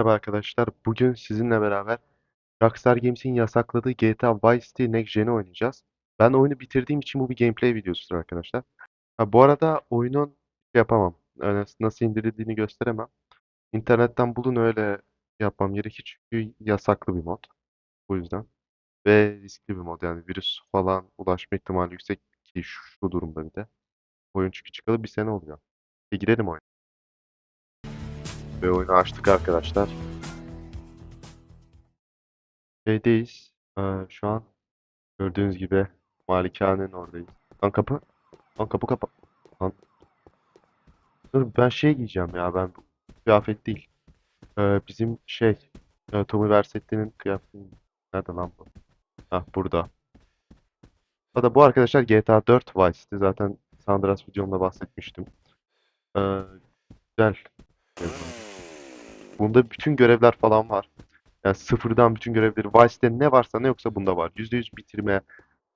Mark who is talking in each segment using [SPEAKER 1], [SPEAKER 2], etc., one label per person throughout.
[SPEAKER 1] Merhaba arkadaşlar. Bugün sizinle beraber Rockstar Games'in yasakladığı GTA Vice City Next Gen'i oynayacağız. Ben oyunu bitirdiğim için bu bir gameplay videosudur arkadaşlar. Ha, bu arada oyunun şey yapamam. Yani nasıl indirildiğini gösteremem. İnternetten bulun öyle yapmam gerekir çünkü yasaklı bir mod. Bu yüzden. Ve riskli bir mod yani virüs falan ulaşma ihtimali yüksek ki şu, şu durumda bir de. Oyun çünkü çıkalı bir sene oluyor. E girelim oyuna. Ve oyunu açtık arkadaşlar. Şeydeyiz. Ee, şu an gördüğünüz gibi malikanenin oradayız. Lan kapı. Lan kapı kapa. Lan. Dur ben şey giyeceğim ya ben bu kıyafet değil. Ee, bizim şey e, Tommy Vercetti'nin kıyafeti. Nerede lan bu? Hah burada. Bu da bu arkadaşlar GTA 4 Vice. Zaten San Andreas videomda bahsetmiştim. Ee, güzel. Bunda bütün görevler falan var. Yani sıfırdan bütün görevleri. Vice'de ne varsa ne yoksa bunda var. %100 bitirme.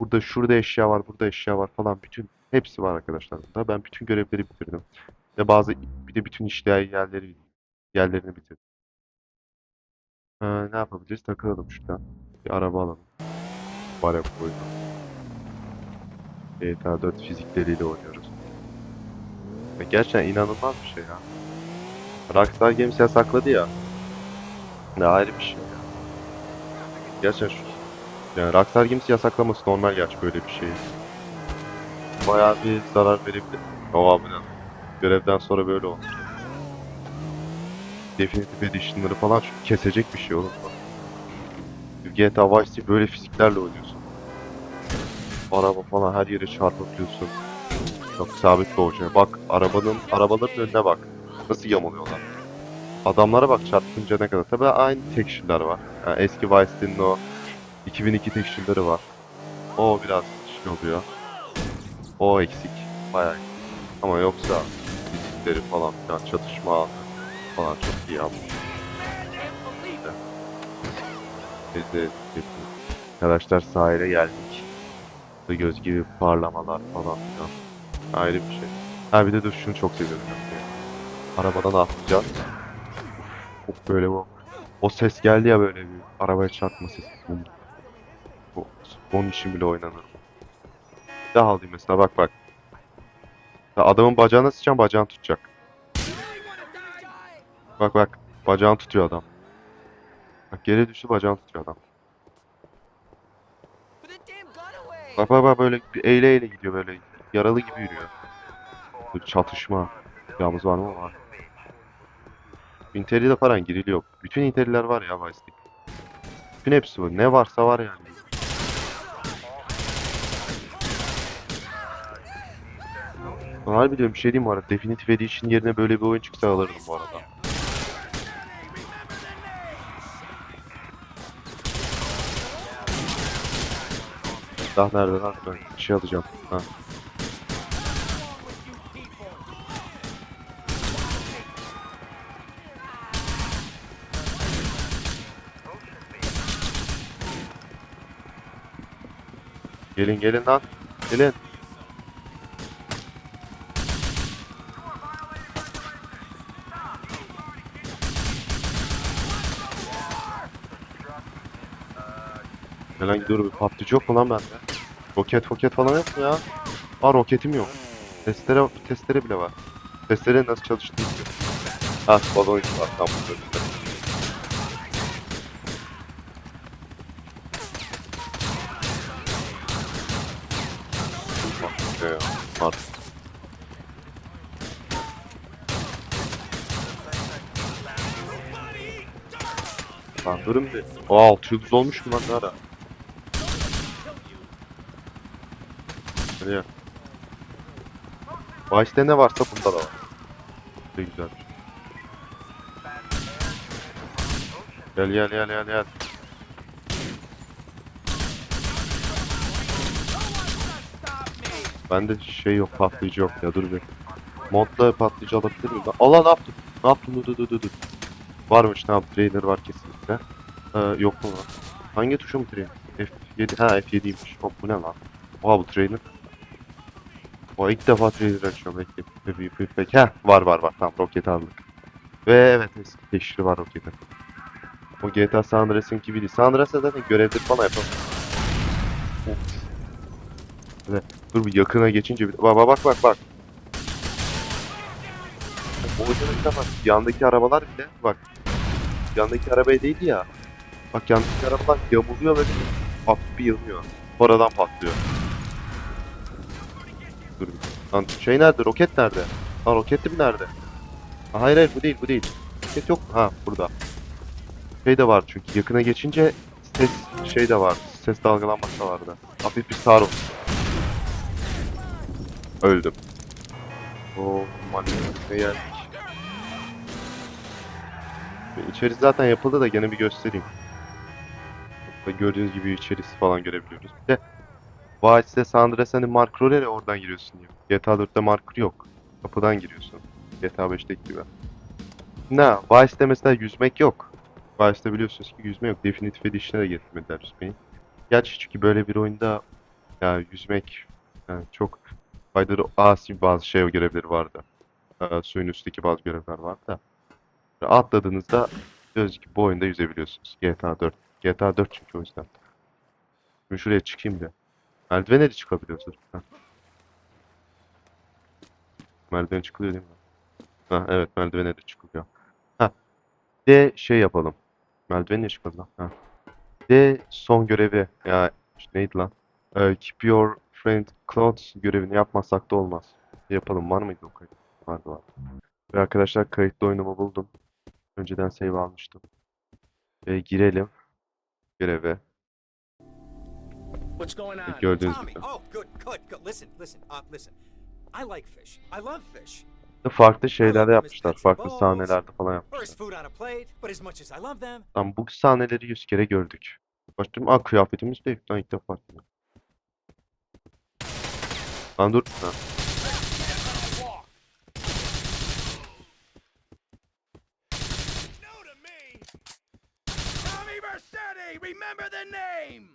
[SPEAKER 1] Burada şurada eşya var, burada eşya var falan. Bütün hepsi var arkadaşlar bunda. Ben bütün görevleri bitirdim. Ve bazı bir de bütün işleyen yerleri yerlerini bitirdim. Ee, ne yapabiliriz? Takılalım şuradan. Bir araba alalım. Bara koydum. GTA 4 fizikleriyle oynuyoruz. Ve gerçekten inanılmaz bir şey ya. Rockstar Games yasakladı ya. Ne ayrı bir şey ya. Gerçekten şu yani Rockstar Games yasaklaması normal gerçi böyle bir şey. Bayağı bir zarar verebilir. O lan. Görevden sonra böyle olmuş. Definitive Edition'ları falan çünkü kesecek bir şey olur. GTA Vice City böyle fiziklerle oynuyorsun. Araba falan her yere çarpabiliyorsun. Çok sabit bir. Bak arabanın arabaların önüne bak. Nasıl yamuluyorlar. Adamlara bak çarpınca ne kadar. Tabii aynı texture'lar var. Yani eski Vice City'nin o 2002 texture'ları var. O biraz şey oluyor. O eksik. Bayağı eksik. Ama yoksa fizikleri falan filan çatışma falan çok iyi yapmış. De arkadaşlar sahile geldik. Bu göz gibi parlamalar falan filan. Ayrı bir şey. Ha bir de dur şunu çok seviyorum. ben. Arabadan atlayacağız. Çok böyle bu. O ses geldi ya böyle bir arabaya çarpma sesi. Bu, onun için bile oynanır. Daha alayım mesela bak bak. Ya adamın bacağına sıçan bacağını tutacak. Bak bak. Bacağını tutuyor adam. Bak geri düştü bacağını tutuyor adam. Bak bak bak böyle bir eğle eğle gidiyor böyle. Yaralı gibi yürüyor. Böyle çatışma. Yalnız var mı? Var. Interior'da falan giriliyor. Bütün interior'lar var ya Vice City. Bütün hepsi var. Ne varsa var yani. Harbi diyorum bir şey diyeyim bu arada. Definitive Edition yerine böyle bir oyun çıksa alırdım bu arada. Silah nerede lan? Ben bir şey alacağım. Ha. Gelin gelin lan. Gelin. Herhangi dur bir patlayıcı yok mu lan bende? Roket roket falan yok mu ya? Aa roketim yok. Testere, testere bile var. Testere nasıl çalıştığını biliyorum. Ha balon var tam burada önünde. Bak, Var. Lan durun bir. O 6 yıldız olmuş mu lan ne ara? Nereye? Vice'de ne varsa bunda da var. Ne güzel. Gel gel gel gel gel. Bende şey yok patlayıcı yok ya dur bir. Modda patlayıcı alabilir miyim? Allah ne yaptın? Ne yaptın? Dur dur dur dur. Varmış tamam trainer var kesinlikle. Ee, yok mu lan? Hangi tuşa mı trainer? F7 ha F7'ymiş. Hop bu ne lan? Oha bu trainer. O ilk defa trainer açıyorum. Bekle. Bekle. Bekle. Heh var var var. Tamam roket aldık. Ve evet eski teşhiri var roketin. O GTA San Andreas'ın gibi değil. San Andreas'ta zaten görevleri falan yapamıyor. Of. Evet. Dur bir yakına geçince bir... Bak bak bak bak ucuna bak. Yandaki arabalar bile bak. Yandaki arabaya değdi ya. Bak yandaki arabalar yamuluyor böyle hafif bir yanıyor. Sonradan patlıyor. Dur bir. Lan şey nerede? Roket nerede? Lan roketim nerede? Ha, hayır hayır bu değil bu değil. Roket yok. Ha burada. Şey de var çünkü yakına geçince ses şey de var. Ses dalgalanması da vardı. Hafif bir sarı. Öldüm. Oo, ne geldik. İçerisi zaten yapıldı da gene bir göstereyim. Gördüğünüz gibi içerisi falan görebiliyoruz. Bir de Vice'de San Andreas hani Mark Roller'e oradan giriyorsun diyor. GTA 4'te Mark yok. Kapıdan giriyorsun. GTA 5'teki gibi. Ne? Vice'de mesela yüzmek yok. Vice'de biliyorsunuz ki yüzme yok. Definitive Edition'a da getirmediler yüzmeyi. Gerçi çünkü böyle bir oyunda ya yüzmek yani çok faydalı asi bazı şey görevleri vardı. Ee, suyun üstteki bazı görevler vardı da. Atladığınızda diyoruz ki bu oyunda yüzebiliyorsunuz. GTA 4. GTA 4 çünkü o yüzden. Şimdi şuraya çıkayım da. Merdivene de çıkabiliyoruz. Heh. Merdiven çıkılıyor değil mi? Ha evet merdivene de çıkılıyor. Ha. De şey yapalım. Merdivenle çıkalım. Ha. De son görevi. Ya işte neydi lan? Ee, keep your friend close görevini yapmazsak da olmaz. Yapalım. Var mıydı o kayıt? Vardı var. Ve arkadaşlar kayıtlı oyunumu buldum. Önceden save almıştım. Ve girelim. Göreve.
[SPEAKER 2] What's going on?
[SPEAKER 1] Gördüğünüz gibi.
[SPEAKER 3] Oh, good, good, good. Listen, listen, uh, listen. I like fish. I love fish.
[SPEAKER 1] Farklı şeyler yapmışlar. Farklı sahnelerde falan yapmışlar. Lan bu sahneleri yüz kere gördük. Başlıyorum. Aa kıyafetimiz de ilk defa. Lan dur. Ha.
[SPEAKER 2] No to me. Tommy Vercetti, remember the name.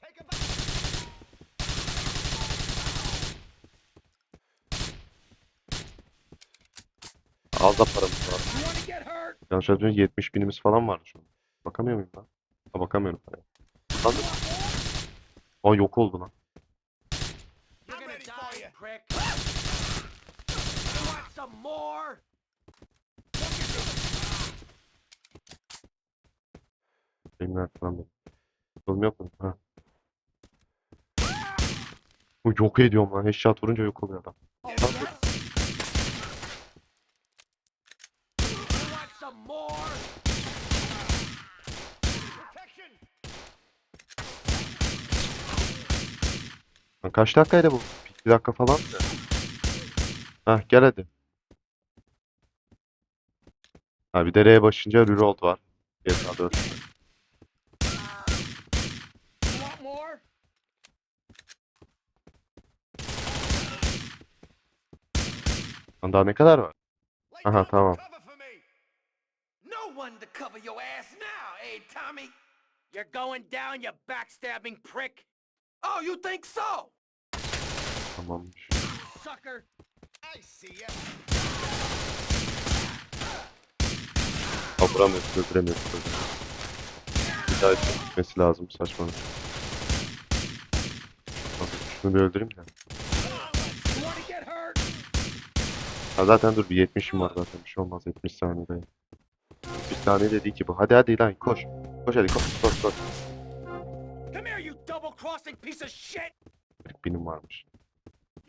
[SPEAKER 2] Take a
[SPEAKER 1] Al da paramız var. Yanlış hatırlamıyorsam 70 binimiz falan vardı şu an. Bakamıyor muyum lan? Bakamıyorum. Lan. Aa yok oldu lan. Benim nerede lan benim? Oğlum yok mu? Ha. Yok ediyorum lan. Headshot vurunca yok oluyor adam. Kaç dakikaydı bu? Bir dakika falan mı? Hah gel hadi. Ha bir de R'ye başınca reroll var. GTA 4.
[SPEAKER 2] You want more?
[SPEAKER 1] Lan daha ne kadar var? Aha, tamam.
[SPEAKER 2] cover for me. No one to cover your ass now, eh, Tommy? You're going down, you backstabbing prick. Oh, you think so?
[SPEAKER 1] Tamammış.
[SPEAKER 2] Sucker. I see ya.
[SPEAKER 1] Ha vuramıyoruz, öldüremiyoruz. Bir daha gitmesi lazım saçmalık. Bak, Şunu bir öldüreyim de. Ha zaten dur bir 70'im var zaten bir şey olmaz 70 saniyede. Bir saniye dedi ki bu. Hadi hadi lan koş. Koş hadi koş koş koş.
[SPEAKER 2] Come here, you double-crossing piece of shit.
[SPEAKER 1] 40 binim varmış.
[SPEAKER 2] Your history, Tommy. History.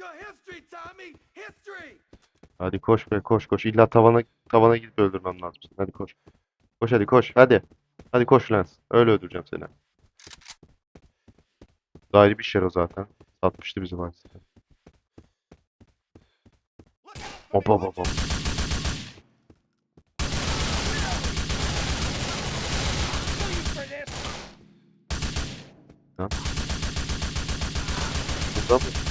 [SPEAKER 1] Hadi koş be koş koş. İlla tavana tavana gidip öldürmem lazım. Hadi koş. Koş hadi koş. Hadi. Hadi koş Lens. Öyle öldüreceğim seni. Daire bir şey o zaten. Satmıştı bizi maalesef. Hop hop hop hop. Burada mı?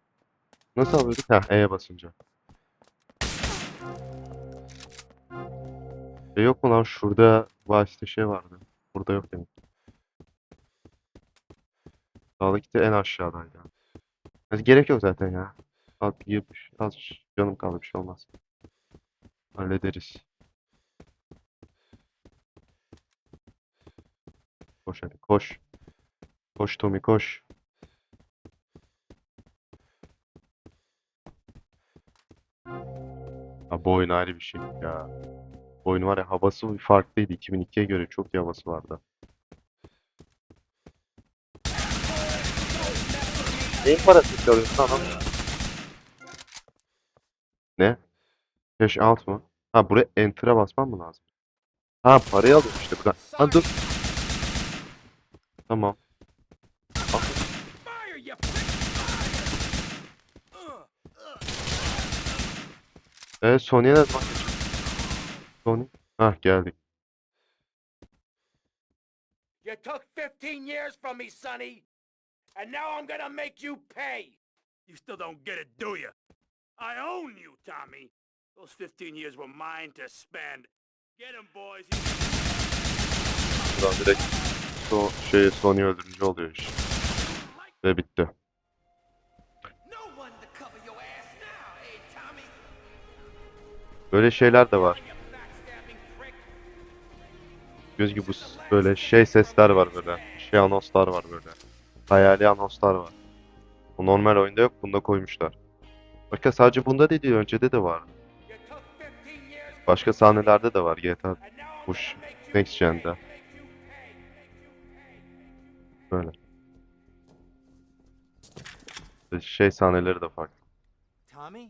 [SPEAKER 1] Nasıl alıyorduk? Heh E'ye basınca. E yok mu lan şurada Vice'de şey vardı. Burada yok demek. Sağdaki de en aşağıdaydı. Yani gerek yok zaten ya. Az, az canım kaldı bir şey olmaz. Hallederiz. Koş hadi koş. Koş Tommy koş. Ha, bu oyun ayrı bir şey ya. Bu oyun var ya havası farklıydı. 2002'ye göre çok iyi havası vardı. Neyin parası çalıyorsun adam? Ne? Cash out mı? Ha buraya enter'a basmam mı lazım? Ha parayı alıyorum işte buradan. Ha dur. Tamam.
[SPEAKER 2] Fire, you prick! Fire! Ugh, ugh.
[SPEAKER 1] E Sony'e ne zaman? Sony? Hah geldik.
[SPEAKER 2] You took 15 years from me, Sonny, and now I'm gonna make you pay. You still don't get it, do you? I own you, Tommy. Those 15 years were mine to spend. Get him, boys.
[SPEAKER 1] Buradan direkt so şey Sony öldürünce oluyor iş. Ve bitti. Böyle şeyler de var. Göz gibi bu böyle şey sesler var böyle. Şey anonslar var böyle. Hayali anonslar var. Bu normal oyunda yok. Bunda koymuşlar. Başka sadece bunda değil, öncede de vardı.
[SPEAKER 2] You took 15 years from
[SPEAKER 1] Başka sahnelerde de var GTA
[SPEAKER 2] and now I'm
[SPEAKER 1] bu
[SPEAKER 2] gonna
[SPEAKER 1] ş-
[SPEAKER 2] make you
[SPEAKER 1] Next Gen'de. böyle. Şey sahneleri de farklı.
[SPEAKER 3] Tommy?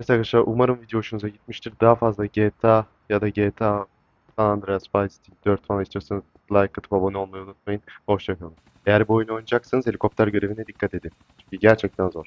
[SPEAKER 1] Neyse arkadaşlar umarım video hoşunuza gitmiştir. Daha fazla GTA ya da GTA San Andreas Vice City 4 falan istiyorsanız like atıp abone olmayı unutmayın. Hoşçakalın. Eğer bu oyunu oynayacaksanız helikopter görevine dikkat edin. Çünkü gerçekten zor.